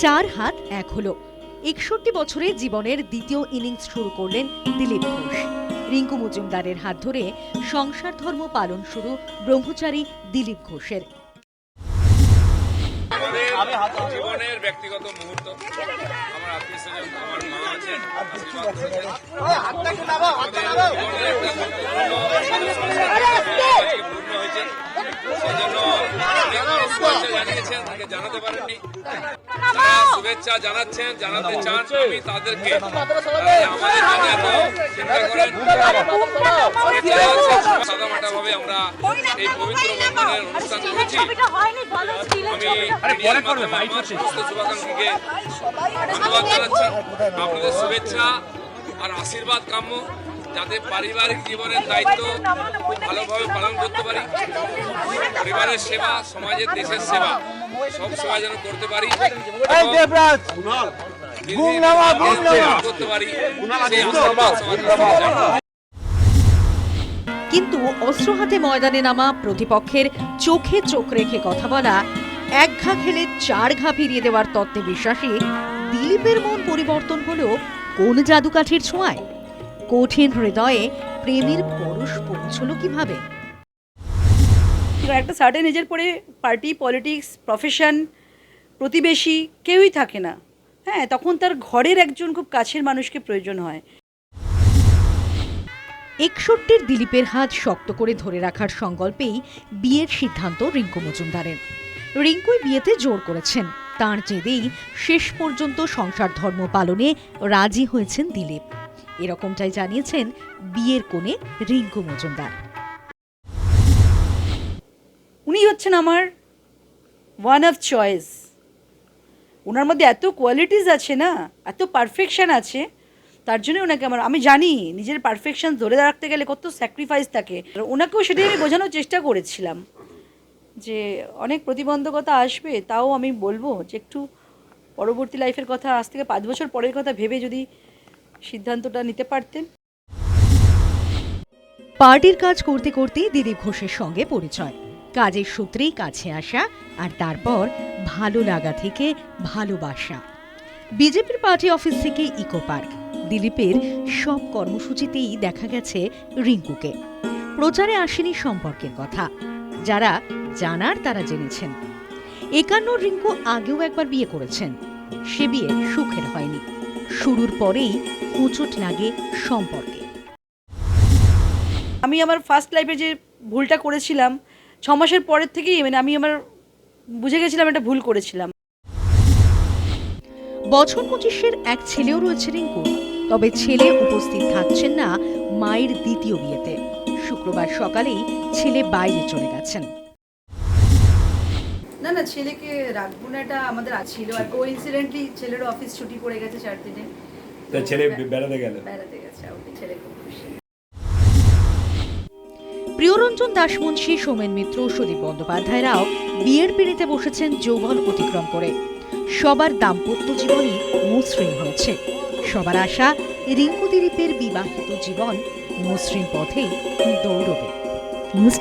চার হাত এক হলো। একষট্টি বছরে জীবনের দ্বিতীয় ইনিংস শুরু করলেন দিলীপ ঘোষ। রিঙ্কু মজুমদারের হাত ধরে সংসার ধর্ম পালন শুরু ব্রহ্মচারী দিলীপ ঘোষের। জীবনের ব্যক্তিগত মুহূর্ত। আমার আত্মীয় স্বজন আমার মা আছেন পূর্ণ হয়েছে। সেজন্য জানিয়েছেন তাকে জানাতে পারেননি। শুভেচ্ছা জানাচ্ছেন জানাতে চান আমি তাদেরকে আমাদের জন্য এত চিন্তা করেন। ভাবে আমরা এই পবিত্র বন্ধনের অনুষ্ঠান করেছি আমি সমস্ত শুভাকাঙ্ক্ষীকে ধন্যবাদ জানাচ্ছি। আপনাদের শুভেচ্ছা আর আশীর্বাদ কাম্য যাতে পারিবারিক জীবনের দায়িত্ব খুব ভালোভাবে পালন করতে পারি। পরিবারের সেবা সমাজের দেশের সেবা সব সেবা যেন করতে পারি। করতে পারি। কিন্তু অস্ত্র হাতে ময়দানে নামা প্রতিপক্ষের চোখে চোখ রেখে কথা বলা, এক ঘা খেলে চার ঘা ফিরিয়ে দেওয়ার তত্ত্বে বিশ্বাসী দিলীপের মন পরিবর্তন হলো কোন জাদুকাঠির ছোঁয়ায়? কঠিন হৃদয়ে প্রেমের পরশ পৌঁছলো কীভাবে? একটা সার্টেন এজের পরে পার্টি পলিটিক্স প্রফেশন প্রতিবেশী কেউই থাকে না। হ্যাঁ তখন তার ঘরের একজন খুব কাছের মানুষকে প্রয়োজন হয়। একষট্টির দিলীপের হাত শক্ত করে ধরে রাখার সংকল্পেই বিয়ের সিদ্ধান্ত রিঙ্কু মজুমদারের। রিঙ্কুই বিয়েতে জোর করেছেন। তাঁর জেদেই শেষ পর্যন্ত সংসার ধর্ম পালনে রাজি হয়েছেন দিলীপ। এরকমটাই জানিয়েছেন বিয়ের কোণে রিঙ্কু মজুমদার। উনি হচ্ছেন আমার ওয়ান অফ চয়েস ওনার মধ্যে এত কোয়ালিটিস আছে না, এত পারফেকশন আছে। তার জন্য ওনাকে আমার আমি জানি নিজের পারফেকশন ধরে রাখতে গেলে কত স্যাক্রিফাইস থাকে ওনাকেও সেটাই আমি বোঝানোর চেষ্টা করেছিলাম যে অনেক প্রতিবন্ধকতা আসবে, তাও আমি বলব যে একটু পরবর্তী লাইফের কথা, আজ থেকে পাঁচ বছর পরের কথা ভেবে যদি সিদ্ধান্তটা নিতে পারতেন। পার্টির কাজ করতে করতে দিলীপ ঘোষের সঙ্গে পরিচয়। কাজের সূত্রেই কাছে আসা আর তারপর ভালো লাগা থেকে ভালোবাসা। বিজেপির পার্টি অফিস থেকে ইকো পার্ক। দিলীপের সব কর্মসূচিতেই দেখা গেছে রিঙ্কুকে। প্রচারে আসেনি সম্পর্কের কথা। যারা জানার তারা জেনেছেন। একান্ন রিঙ্কু আগেও একবার বিয়ে করেছেন। সে বিয়ে সুখের হয়নি। শুরুর পরেই হোঁচট লাগে সম্পর্কে। আমি আমার ফার্স্ট লাইফে যে ভুলটা করেছিলাম ছ মাসের পরের থেকেই মানে আমি আমার বুঝে গেছিলাম একটা ভুল করেছিলাম। বছর পঁচিশের এক ছেলেও রয়েছে রিঙ্কু। তবে ছেলে উপস্থিত থাকছেন না মায়ের দ্বিতীয় বিয়েতে। শুক্রবার সকালেই ছেলে বাইরে চলে গেছেন। না না ছেলেকে রাখব না এটা আমাদের ছিল। আর কো ইনসিডেন্টলি ছেলের অফিস ছুটি পড়ে গেছে চার দিনে। তা ছেলে বেড়াতে গেল? বেড়াতে গেছে ওকে ছেলে খুব খুশি। প্রিয়রঞ্জন দাসমুন্সী সোমেন মিত্র সুদীপ বন্দ্যোপাধ্যায়রাও বিয়ের পিড়িতে বসেছেন যৌবন অতিক্রম করে। সবার দাম্পত্য জীবনই মসৃণ হয়েছে। সবার আশা রিঙ্কু দিলীপের বিবাহিত জীবন মসৃণ পথেই দৌড়বে। নিউজ